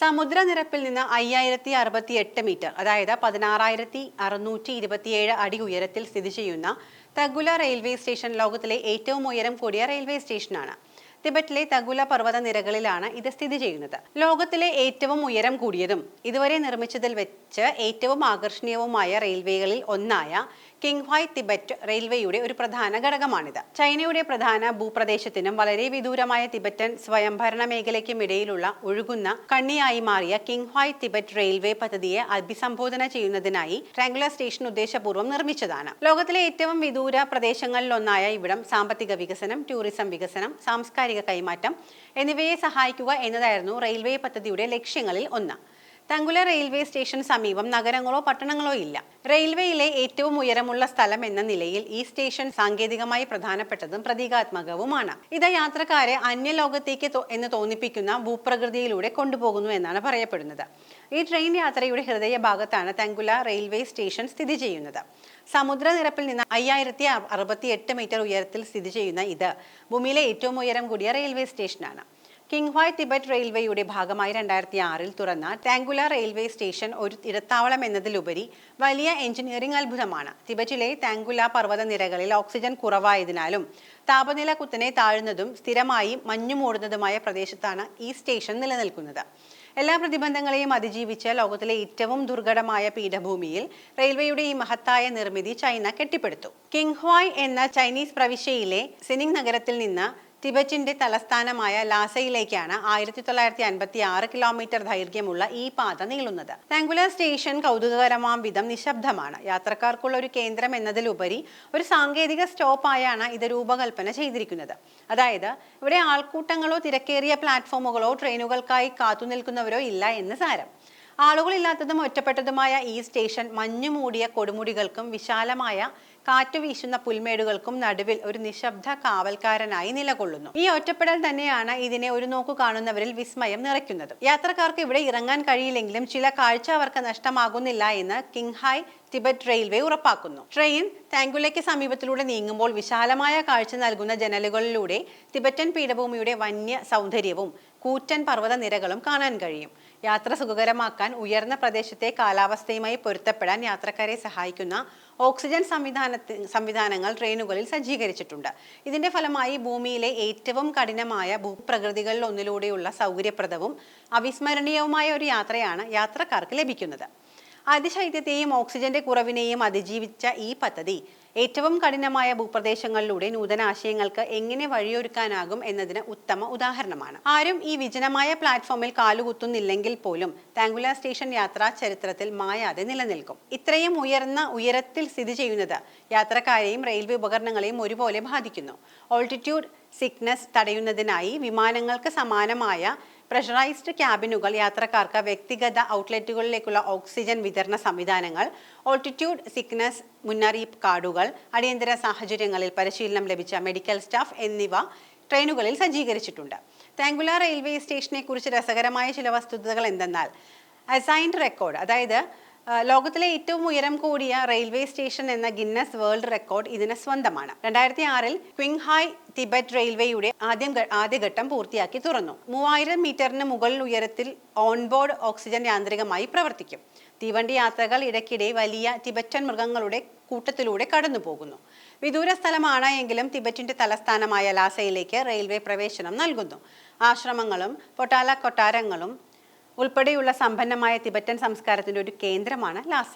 സമുദ്രനിരപ്പിൽ നിന്ന് അയ്യായിരത്തി അറുപത്തി എട്ട് മീറ്റർ അതായത് പതിനാറായിരത്തി അറുന്നൂറ്റി ഇരുപത്തിയേഴ് അടി ഉയരത്തിൽ സ്ഥിതി ചെയ്യുന്ന തഗുല റെയിൽവേ സ്റ്റേഷൻ ലോകത്തിലെ ഏറ്റവും ഉയരം കൂടിയ റെയിൽവേ സ്റ്റേഷനാണ്. തിബറ്റിലെ തഗുല പർവത നിരകളിലാണ് ഇത് സ്ഥിതി ചെയ്യുന്നത്. ലോകത്തിലെ ഏറ്റവും ഉയരം കൂടിയതും ഇതുവരെ നിർമ്മിച്ചതിൽ വെച്ച് ഏറ്റവും ആകർഷണീയവുമായ റെയിൽവേകളിൽ ഒന്നായ കിങ്ഹായ് തിബറ്റ് റെയിൽവേയുടെ ഒരു പ്രധാന ഘടകമാണിത്. ചൈനയുടെ പ്രധാന ഭൂപ്രദേശത്തിനും വളരെ വിദൂരമായ തിബറ്റൻ സ്വയംഭരണ മേഖലയ്ക്കും ഇടയിലുള്ള ഒഴുകുന്ന കണ്ണിയായി മാറിയ കിങ്ഹായ് തിബറ്റ് റെയിൽവേ പദ്ധതിയെ അഭിസംബോധന ചെയ്യുന്നതിനായി ട്രാങ്കുലർ സ്റ്റേഷൻ ഉദ്ദേശപൂർവം നിർമ്മിച്ചതാണ്. ലോകത്തിലെ ഏറ്റവും വിദൂര പ്രദേശങ്ങളിലൊന്നായ ഇവിടം സാമ്പത്തിക വികസനം ടൂറിസം വികസനം സാംസ്കാരിക കൈമാറ്റം. എന്നിവയെ സഹായിക്കുക എന്നതായിരുന്നു റെയിൽവേ പദ്ധതിയുടെ ലക്ഷ്യങ്ങളിൽ ഒന്ന്. തങ്കുല റെയിൽവേ സ്റ്റേഷൻ സമീപം നഗരങ്ങളോ പട്ടണങ്ങളോ ഇല്ല. റെയിൽവേയിലെ ഏറ്റവും ഉയരമുള്ള സ്ഥലം എന്ന നിലയിൽ ഈ സ്റ്റേഷൻ സാങ്കേതികമായി പ്രധാനപ്പെട്ടതും പ്രതീകാത്മകവുമാണ്. ഇത് യാത്രക്കാരെ അന്യലോകത്തേക്ക് എന്ന് തോന്നിപ്പിക്കുന്ന ഭൂപ്രകൃതിയിലൂടെ കൊണ്ടുപോകുന്നു എന്നാണ് പറയപ്പെടുന്നത്. ഈ ട്രെയിൻ യാത്രയുടെ ഹൃദയഭാഗത്താണ് തങ്കുല റെയിൽവേ സ്റ്റേഷൻ സ്ഥിതി ചെയ്യുന്നത്. സമുദ്രനിരപ്പിൽ നിന്ന് അയ്യായിരത്തി അറുപത്തി എട്ട് മീറ്റർ ഉയരത്തിൽ സ്ഥിതി ചെയ്യുന്ന ഇത് ഭൂമിയിലെ ഏറ്റവും ഉയരം കൂടിയ റെയിൽവേ സ്റ്റേഷനാണ്. കിങ്ഹ്വായ് തിബറ്റ് റെയിൽവേയുടെ ഭാഗമായി രണ്ടായിരത്തി ആറിൽ തുറന്ന ടാങ്കുല റെയിൽവേ സ്റ്റേഷൻ ഒരു ഇടത്താവളം എന്നതിലുപരി വലിയ എഞ്ചിനീയറിംഗ് അത്ഭുതമാണ്. തിബറ്റിലെ താങ്കുല പർവത നിരകളിൽ ഓക്സിജൻ കുറവായതിനാലും താപനില കുത്തനെ താഴ്ന്നതും സ്ഥിരമായി മഞ്ഞുമൂടുന്നതുമായ പ്രദേശത്താണ് ഈ സ്റ്റേഷൻ നിലനിൽക്കുന്നത്. എല്ലാ പ്രതിബന്ധങ്ങളെയും അതിജീവിച്ച ലോകത്തിലെ ഏറ്റവും ദുർഘടമായ പീഠഭൂമിയിൽ റെയിൽവേയുടെ ഈ മഹത്തായ നിർമ്മിതി ചൈന കെട്ടിപ്പടുത്തു. കിങ്ഹ്വായ് എന്ന ചൈനീസ് പ്രവിശ്യയിലെ സിനിങ് നഗരത്തിൽ നിന്ന് ടിബറ്റിന്റെ തലസ്ഥാനമായ ലാസയിലേക്കാണ് ആയിരത്തി തൊള്ളായിരത്തി അൻപത്തി ആറ് കിലോമീറ്റർ ദൈർഘ്യമുള്ള ഈ പാത നീളുന്നത്. താങ്കുലർ സ്റ്റേഷൻ കൗതുകകരമാം വിധം നിശബ്ദമാണ്. യാത്രക്കാർക്കുള്ള ഒരു കേന്ദ്രം എന്നതിലുപരി ഒരു സാങ്കേതിക സ്റ്റോപ്പായാണ് ഇത് രൂപകൽപ്പന ചെയ്തിരിക്കുന്നത്. അതായത് ഇവിടെ ആൾക്കൂട്ടങ്ങളോ തിരക്കേറിയ പ്ലാറ്റ്ഫോമുകളോ ട്രെയിനുകൾക്കായി കാത്തുനിൽക്കുന്നവരോ ഇല്ല എന്ന് സാരം. ആളുകളില്ലാത്തതും ഒറ്റപ്പെട്ടതുമായ ഈ സ്റ്റേഷൻ മഞ്ഞു മൂടിയ കൊടുമുടികൾക്കും വിശാലമായ കാറ്റ് വീശുന്ന പുൽമേടുകൾക്കും നടുവിൽ ഒരു നിശബ്ദ കാവൽക്കാരനായി നിലകൊള്ളുന്നു. ഈ ഒറ്റപ്പെടൽ തന്നെയാണ് ഇതിനെ ഒരു നോക്കു കാണുന്നവരിൽ വിസ്മയം നിറയ്ക്കുന്നത്. യാത്രക്കാർക്ക് ഇവിടെ ഇറങ്ങാൻ കഴിയില്ലെങ്കിലും ചില കാഴ്ച അവർക്ക് നഷ്ടമാകുന്നില്ല എന്ന് കിങ്ഹായ് ടിബറ്റ് റെയിൽവേ ഉറപ്പാക്കുന്നു. ട്രെയിൻ താങ്കുലയ്ക്ക് സമീപത്തിലൂടെ നീങ്ങുമ്പോൾ വിശാലമായ കാഴ്ച നൽകുന്ന ജനലുകളിലൂടെ ടിബറ്റൻ പീഠഭൂമിയുടെ വന്യ സൗന്ദര്യവും കൂറ്റൻ പർവത നിരകളും കാണാൻ കഴിയും. യാത്ര സുഖകരമാക്കാൻ ഉയർന്ന പ്രദേശത്തെ കാലാവസ്ഥയുമായി പൊരുത്തപ്പെടാൻ യാത്രക്കാരെ സഹായിക്കുന്ന ഓക്സിജൻ സംവിധാനത്തി സംവിധാനങ്ങൾ ട്രെയിനുകളിൽ സജ്ജീകരിച്ചിട്ടുണ്ട്. ഇതിന്റെ ഫലമായി ഭൂമിയിലെ ഏറ്റവും കഠിനമായ ഭൂപ്രകൃതികളിൽ ഒന്നിലൂടെയുള്ള സൗകര്യപ്രദവും അവിസ്മരണീയവുമായ ഒരു യാത്രയാണ് യാത്രക്കാർക്ക് ലഭിക്കുന്നത്. അതിശൈത്യത്തെയും ഓക്സിജന്റെ കുറവിനെയും അതിജീവിച്ച ഈ പദ്ധതി ഏറ്റവും കഠിനമായ ഭൂപ്രദേശങ്ങളിലൂടെ നൂതന ആശയങ്ങൾക്ക് എങ്ങനെ വഴിയൊരുക്കാനാകും എന്നതിന് ഉത്തമ ഉദാഹരണമാണ്. ആരും ഈ വിജനമായ പ്ലാറ്റ്ഫോമിൽ കാലുകുത്തുന്നില്ലെങ്കിൽ പോലും താങ്കുല സ്റ്റേഷൻ യാത്രാ ചരിത്രത്തിൽ മായാതെ നിലനിൽക്കും. ഇത്രയും ഉയർന്ന ഉയരത്തിൽ സ്ഥിതി ചെയ്യുന്നത് യാത്രക്കാരെയും റെയിൽവേ ഉപകരണങ്ങളെയും ഒരുപോലെ ബാധിക്കുന്നു. ഓൾട്ടിറ്റ്യൂഡ് സിക്നസ് തടയുന്നതിനായി വിമാനങ്ങൾക്ക് സമാനമായ പ്രഷറൈസ്ഡ് ക്യാബിനുകൾ യാത്രക്കാർക്ക് വ്യക്തിഗത ഔട്ട്ലെറ്റുകളിലേക്കുള്ള ഓക്സിജൻ വിതരണ സംവിധാനങ്ങൾ ഓൾട്ടിറ്റ്യൂഡ് സിക്നസ് മുന്നറിയിപ്പ് കാർഡുകൾ അടിയന്തര സാഹചര്യങ്ങളിൽ പരിശീലനം ലഭിച്ച മെഡിക്കൽ സ്റ്റാഫ് എന്നിവ ട്രെയിനുകളിൽ സജ്ജീകരിച്ചിട്ടുണ്ട്. താങ്കുല റെയിൽവേ സ്റ്റേഷനെക്കുറിച്ച് രസകരമായ ചില വസ്തുതകൾ എന്തെന്നാൽ അസൈൻഡ് റെക്കോർഡ് അതായത് ലോകത്തിലെ ഏറ്റവും ഉയരം കൂടിയ റെയിൽവേ സ്റ്റേഷൻ എന്ന ഗിന്നസ് വേൾഡ് റെക്കോർഡ് ഇതിന് സ്വന്തമാണ്. രണ്ടായിരത്തി ആറിൽ ക്വിങ്ഹായ് തിബറ്റ് റെയിൽവേയുടെ ആദ്യം ആദ്യഘട്ടം പൂർത്തിയാക്കി തുറന്നു. മൂവായിരം മീറ്ററിന് മുകളിൽ ഉയരത്തിൽ ഓൺബോർഡ് ഓക്സിജൻ യാന്ത്രികമായി പ്രവർത്തിക്കും. തീവണ്ടി യാത്രകൾ ഇടയ്ക്കിടെ വലിയ ടിബറ്റൻ മൃഗങ്ങളുടെ കൂട്ടത്തിലൂടെ കടന്നു പോകുന്നു വിദൂര സ്ഥലമാണ് എങ്കിലും തിബറ്റിന്റെ തലസ്ഥാനമായ ലാസയിലേക്ക് റെയിൽവേ പ്രവേശനം നൽകുന്നു. ആശ്രമങ്ങളും പൊട്ടാല കൊട്ടാരങ്ങളും ഉൾപ്പെടെയുള്ള സമ്പന്നമായ തിബറ്റൻ സംസ്കാരത്തിന്റെ ഒരു കേന്ദ്രമാണ് ലാസ.